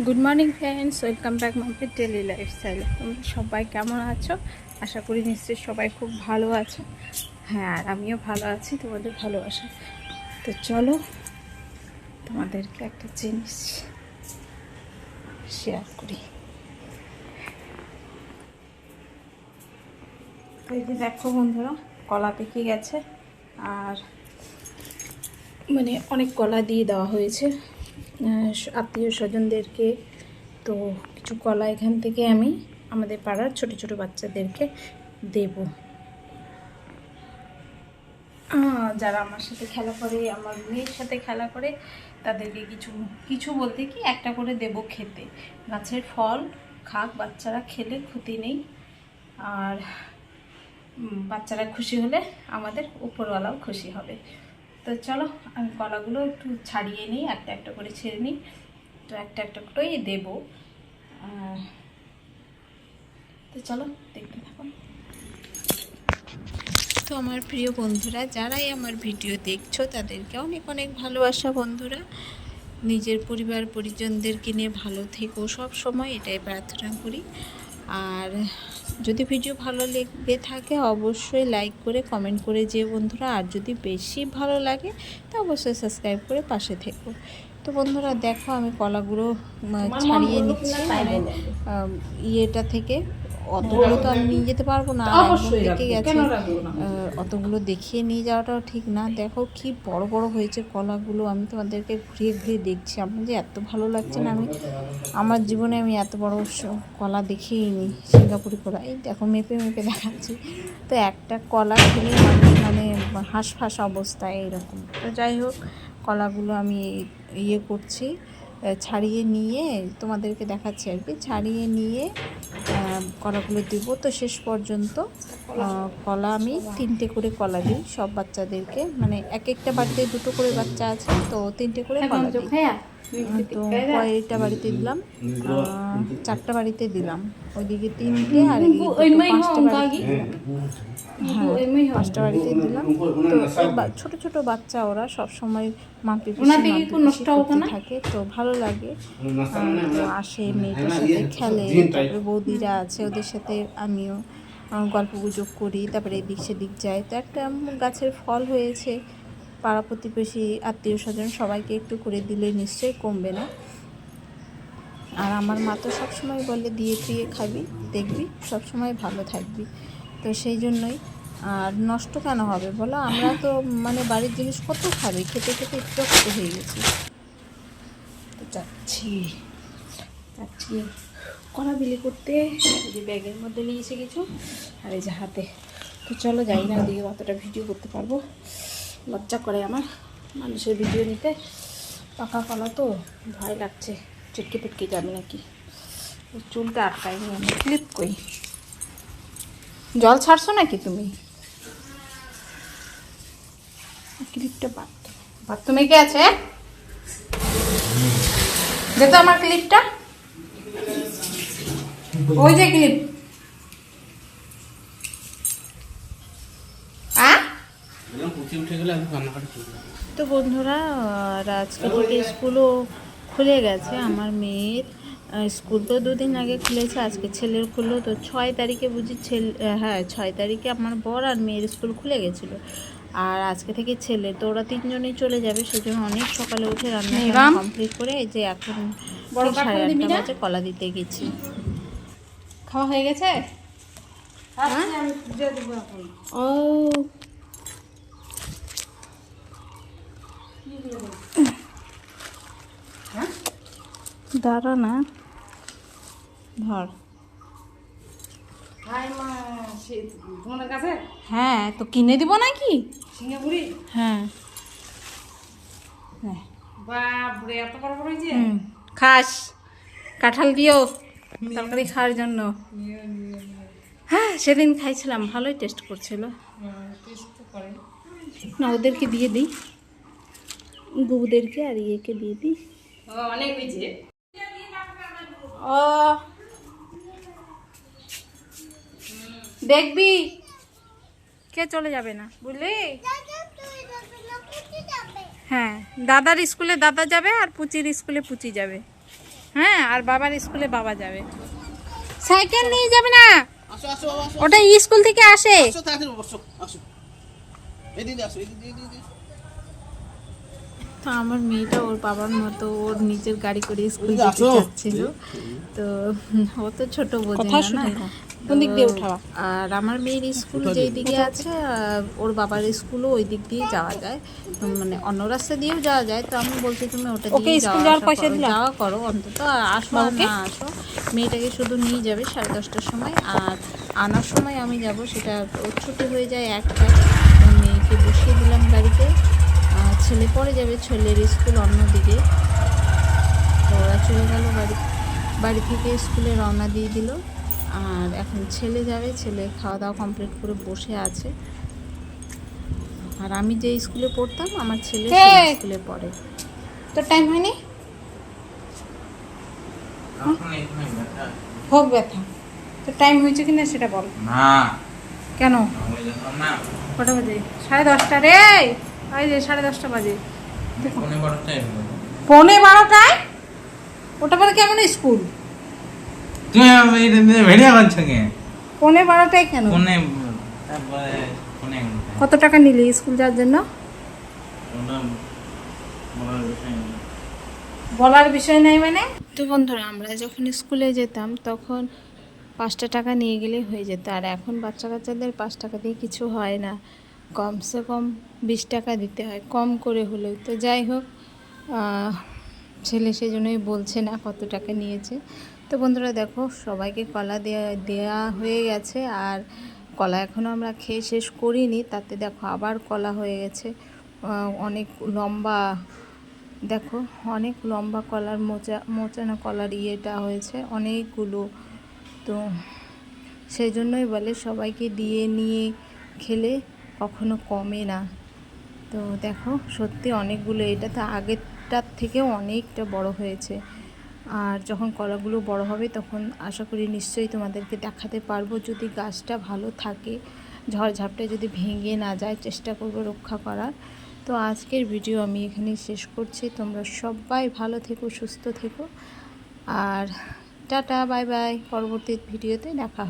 Good morning friends welcome back মাম্পির daily lifestyle তোমরা সবাই কেমন আছো? আশা করি নিশ্চয়ই সবাই খুব ভালো আছো। হ্যাঁ আর আমিও ভালো আছি, তোমাদের ভালোবাসা। তো চলো, তোমাদেরকে একটা জিনিস শেয়ার করি। এই যে দেখো বন্ধুরা, কলা পেকে গেছে। আর মানে অনেক কলা দিয়ে দেওয়া হয়েছে। আত্মীয় স্বজনদেরকে, তো কিছু কলা এখান থেকে আমি আমাদের পাড়ার ছোট ছোট বাচ্চাদেরকে দেব। যারা আমার সাথে খেলা করে, আমার মেয়ের সাথে খেলা করে, তাদেরকে কিছু কিছু বলতে কি, একটা করে দেব খেতে। গাছের ফল খাক, বাচ্চারা খেলে ক্ষতি নেই। আর বাচ্চারা খুশি হলে আমাদের উপরওয়ালাও খুশি হবে। তো চলো, আমি কলাগুলো একটু ছাড়িয়ে নিই, একটা একটা করে ছেড়ে নিই। তো একটা একটা করেই দেবো। তো চলো, দেখতে থাকো। তো আমার প্রিয় বন্ধুরা, যারাই আমার ভিডিও দেখছ, তাদেরকে অনেক অনেক ভালোবাসা বন্ধুরা। নিজের পরিবার, পরিজনদেরকে নিয়ে ভালো থেকো। সব সময় এটাই প্রার্থনা করি। আর যদি ভিডিও ভালো লেগে থাকে অবশ্যই লাইক করে কমেন্ট করে যে বন্ধুরা। আর যদি বেশি ভালো লাগে তা অবশ্যই সাবস্ক্রাইব করে পাশে থেকো। তো বন্ধুরা দেখো আমি কলাগুলো ছাড়িয়ে নিচ্ছি। মানে ইয়েটা থেকে অতগুলো তো আমি নিয়ে যেতে পারব না গেছে। না? অতগুলো দেখিয়ে নিয়ে যাওয়াটাও ঠিক না। দেখো কি বড় বড় হয়েছে কলাগুলো আমি তোমাদেরকে ঘুরিয়ে ঘুরিয়ে দেখছি। আমার যে এত ভালো লাগছে না আমি আমার জীবনে আমি এত বড় কলা দেখিনি সিঙ্গাপুরি কলা। এই দেখো মেপে মেপে দেখাচ্ছি। তো একটা কলা খেলে মানে হাঁসফাঁস অবস্থায় এইরকম। তো যাই হোক কলাগুলো আমি ইয়ে করছি ছাড়িয়ে নিয়ে তোমাদেরকে দেখাচ্ছি আর কি। ছাড়িয়ে নিয়ে কলাগুলো দিব। তো শেষ পর্যন্ত কলা আমি তিনটে করে কলা দিই সব বাচ্চাদেরকে। মানে এক একটা বাড়িতে দুটো করে বাচ্চা আছে তো তিনটে করে কলা দিই। তো কয়টা বাড়িতে দিলাম চারটা বাড়িতে দিলাম। ওইদিকে তিনটে আর পাঁচটা বাড়িতে দিলাম। হ্যাঁ পাঁচটা বাড়িতে দিলাম। তো বা- ছোট ছোট বাচ্চা ওরা সব সময় নষ্ট থাকে তো ভালো লাগে। আসে মেয়েটার সাথে খেলে তারপরে বৌদিরা আছে ওদের সাথে আমিও গল্প গুজব করি তারপরে এদিক সেদিক যাই। তো একটা গাছের ফল হয়েছে। পাড়া প্রতিবেশী আত্মীয় স্বজন সবাইকে একটু করে দিলে নিশ্চয়ই কমবে না। আর আমার মা তো সবসময় বলে, দিয়ে টুয়ে খাবি, দেখবি, সবসময় ভালো থাকবি। তো সেই জন্যই। আর নষ্ট কেন হবে বলো? আমরা তো মানে বাড়ির জিনিস কত খাবে? খেতে খেতে একটু হয়ে গেছি। তো যাচ্ছি। যাচ্ছি। কলা বিলি করতে। যে ব্যাগের মধ্যে নিয়েছে কিছু আর এই যে হাতে। তো চলো যাই না ওদিকে অতটা ভিডিও করতে পারব। লজ্জা করে আমার। মানুষের ভিডিও নিতে পাকা কলা তো ভয় লাগছে। চটকে পেটকে যাবে নাকি? চুলটা আটকায়নি আমি। ক্লিপ কই জল ছাড়ছো নাকি তুমি? ক্লিপটা বাদ বাথরুমে কে আছে? যেত আমার ক্লিপটা। ওই যে ক্লিপ। তো বন্ধুরা আর আজকে থেকে স্কুলও খুলে গেছে আমার মেয়ের স্কুল তো দুদিন আগে খুলেছে আজকে ছেলের খুললো তো ছয় তারিখে বুঝি ছেলে হ্যাঁ ছয় তারিখে আমার বর আর মেয়ের স্কুল খুলে গেছিল। আর আজকে থেকে ছেলে তো ওরা তিনজনেই চলে যাবে সেজন্য অনেক সকালে উঠে রান্না কমপ্লিট করে যে এখন সাড়ে আটটা বাজে কলা দিতে গেছি। খাওয়া হয়ে গেছে? ও দাঁড়া না। ধর। হ্যাঁ তো কিনে দিব নাকি? সিঙ্গাপুরি? হ্যাঁ। হ্যাঁ। বাপরে এত বড় বড় হয়েছে খাস। কাঁঠাল দিও তরকারি খাওয়ার জন্য। হ্যাঁ সেদিন খাইছিলাম ভালোই টেস্ট করছিল। না ওদেরকে দিয়ে দিই। বউদেরকে আর ইয়েকে দিয়ে দিই। ও অনেক হয়েছে ও। দেখবি। কে চলে যাবে না বুঝলি? হ্যাঁ দাদার স্কুলে দাদা যাবে আর পুচির স্কুলে পুচি যাবে। হ্যাঁ আর বাবার স্কুলে বাবা যাবে। সাইকেল নিয়ে যাবে না? আসো আসো আসো ওটা স্কুল থেকে আসে। আসো তাড়াতাড়ি বসো আসো এদিকে আসো এদিকে এদিকে তো আমার মেয়েটা ওর বাবার মতো ওর নিজের গাড়ি করে স্কুল যেতে। চাচ্ছিল। তো ও তো ছোট বোঝে না না? কোন দিক দিয়ে উঠাবা? আর আমার মেয়ের স্কুল যেই দিকে আছে ওর বাবার স্কুলও ওই দিক দিয়ে যাওয়া যায়। মানে অন্য রাস্তা দিয়েও যাওয়া যায়। তো আমি বলছি তুমি ওটা দিয়ে যাওয়া করো, অন্তত আসো না আসো। মেয়েটাকে শুধু নিয়ে যাবে সাড়ে দশটার সময়। আর আনার সময় আমি যাব সেটা ওর ছুটি হয়ে যায় একটা। মেয়েকে বসিয়ে দিলাম গাড়িতে। আর ছেলে পরে যাবে ছেলের স্কুল অন্যদিকে। তো ওরা চলে গেল বাড়ি বাড়ি থেকে স্কুলে রওনা দিয়ে দিল। আর এখন ছেলে যাবে ছেলে খাওয়া দাওয়া কমপ্লিট করে বসে আছে। আর আমি যে স্কুলে পড়তাম আমার ছেলে স্কুলে পড়ে। তোর টাইম হয়নি? হোক ব্যথা। তোর টাইম হয়েছে কিনা সেটা বল। না। কেন? না। কটা বাজে? সাড়ে দশটা রে! এই যে সাড়ে দশটা বাজে। পৌনে বারোটায় ওটা পরে কেমন স্কুল? পৌনে বারোটায় কেন? কত টাকা নিলি স্কুল যাওয়ার জন্য? বলার বিষয় না। বলার বিষয় নাই মানে? তো বন্ধুরা আমরা যখন স্কুলে যেতাম তখন পাঁচটা টাকা নিয়ে গেলেই হয়ে যেত। আর এখন বাচ্চা কাচ্চাদের পাঁচ টাকা দিয়ে কিছু হয় না। কমসে কম বিশ টাকা দিতে হয়, কম করে হলেও। তো যাই হোক ছেলে সেজন্যই বলছে না কত টাকা নিয়েছে। তো বন্ধুরা দেখো, সবাইকে কলা দেওয়া দেওয়া হয়ে গেছে আর কলা এখনও আমরা খেয়ে শেষ করিনি। তাতে দেখো আবার কলা হয়ে গেছে। অনেক লম্বা, দেখো অনেক লম্বা কলার মোচা, মোচানো কলার ইয়েটা হয়েছে অনেকগুলো। তো সেই জন্যই বলে সবাইকে দিয়ে নিয়ে খেলে কখনো কমে না। তো দেখো, সত্যি অনেকগুলো, এটা তো আগেরটার থেকেও অনেকটা বড় হয়েছে। আর যখন কলাগুলো বড় হবে, তখন আশা করি নিশ্চয়ই তোমাদেরকে দেখাতে পারব। যদি গাছটা ভালো থাকে, ঝড়ঝাপটে যদি ভেঙে না যায়, চেষ্টা করব রক্ষা করার। তো আজকের ভিডিও আমি এখানেই শেষ করছি। তোমরা সবাই ভালো থেকো, সুস্থ থেকো। আর টাটা, বাই বাই। পরবর্তী ভিডিওতে দেখা